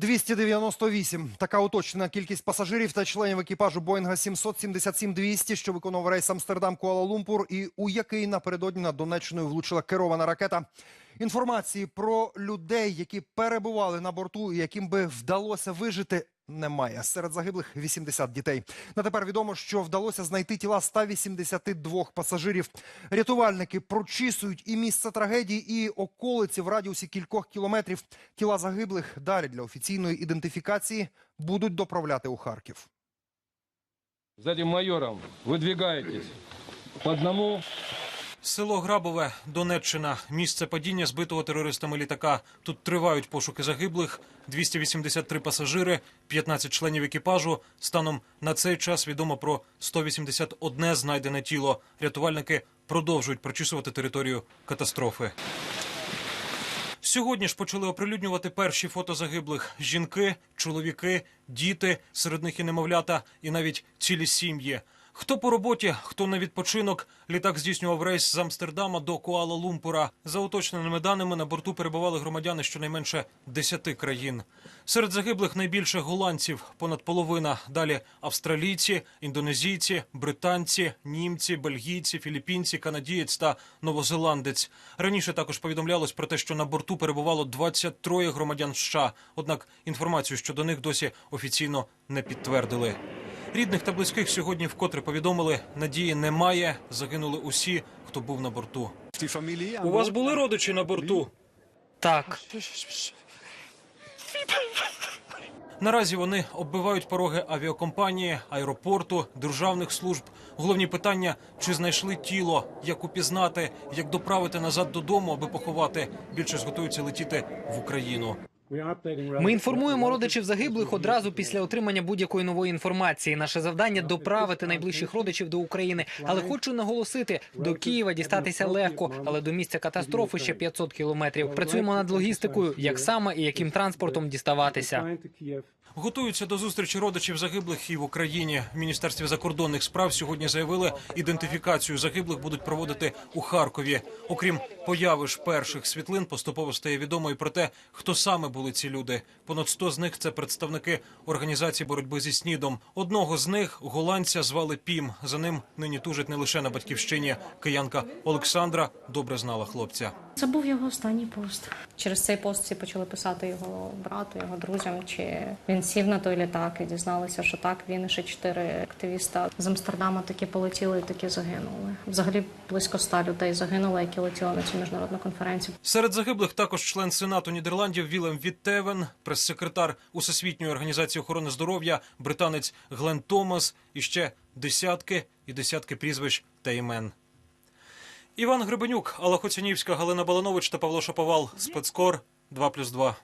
298. Така уточнена кількість пасажирів та членів екіпажу Боїнга 777-200, що виконував рейс Амстердам-Куала-Лумпур і у який напередодні над Донеччиною влучила керована ракета. Інформації про людей, які перебували на борту і яким би вдалося вижити, немає. Серед загиблих 80 дітей. На тепер відомо, що вдалося знайти тіла 182 пасажирів. Рятувальники прочісують і місце трагедії, і околиці в радіусі кількох кілометрів. Тіла загиблих далі для офіційної ідентифікації будуть доправляти у Харків. За майором выдвигаетесь по одному. Село Грабове, Донеччина, місце падіння збитого терористами літака. Тут тривають пошуки загиблих, 283 пасажири, 15 членів екіпажу. Станом на цей час відомо про 181 знайдене тіло. Рятувальники продовжують прочісувати територію катастрофи. Сьогодні ж почали оприлюднювати перші фото загиблих: жінки, чоловіки, діти, серед них і немовлята, і навіть цілі сім'ї. Хто по роботі, хто на відпочинок. Літак здійснював рейс з Амстердама до Куала-Лумпура. За уточненими даними на борту перебували громадяни щонайменше 10 країн. Серед загиблих найбільше голландців, понад половина. Далі австралійці, індонезійці, британці, німці, бельгійці, філіппінці, канадієць та новозеландець. Раніше також повідомлялось про те, що на борту перебувало 23 громадян США. Однак інформацію щодо них досі офіційно не підтвердили. Рідних та близьких сьогодні вкотре повідомили, надії немає. Загинули усі, хто був на борту. У вас були родичі на борту? Так, Наразі вони оббивають пороги авіакомпанії, аеропорту, державних служб. Головні питання: чи знайшли тіло, як упізнати, як доправити назад додому, аби поховати. Більшість готуються летіти в Україну. Ми інформуємо родичів загиблих одразу після отримання будь-якої нової інформації. Наше завдання доправити найближчих родичів до України. Але хочу наголосити, до Києва дістатися легко, але до місця катастрофи ще 500 кілометрів. Працюємо над логістикою, як саме і яким транспортом діставатися. Готуються до зустрічі родичів загиблих і в Україні. В міністерстві закордонних справ сьогодні заявили, ідентифікацію загиблих будуть проводити у Харкові. Окрім появи ж перших світлин, поступово стає відомо і про те, хто саме були ці люди. Понад 100 з них це представники організації боротьби зі снідом. Одного з них голландця звали Пім. За ним нині тужить не лише на батьківщині. Киянка Олександра добре знала хлопця. Це був його останній пост. Через цей пост всі почали писати його брату, його друзям, чи він сів на той літак і дізналися, що так він і ще чотири активіста з Амстердама такі полетіли і такі загинули. Взагалі близько ста людей загинуло, які летіли на цю міжнародну конференцію. Серед загиблих також член Сенату Нідерландів Вілем Віттевен, прес-секретар Усесвітньої організації охорони здоров'я, британець Глен Томас і ще десятки і десятки прізвищ та імен. Іван Гребенюк, Алла Хоцянівська, Галина Баланович та Павло Шаповал. Спецкор 2+,2.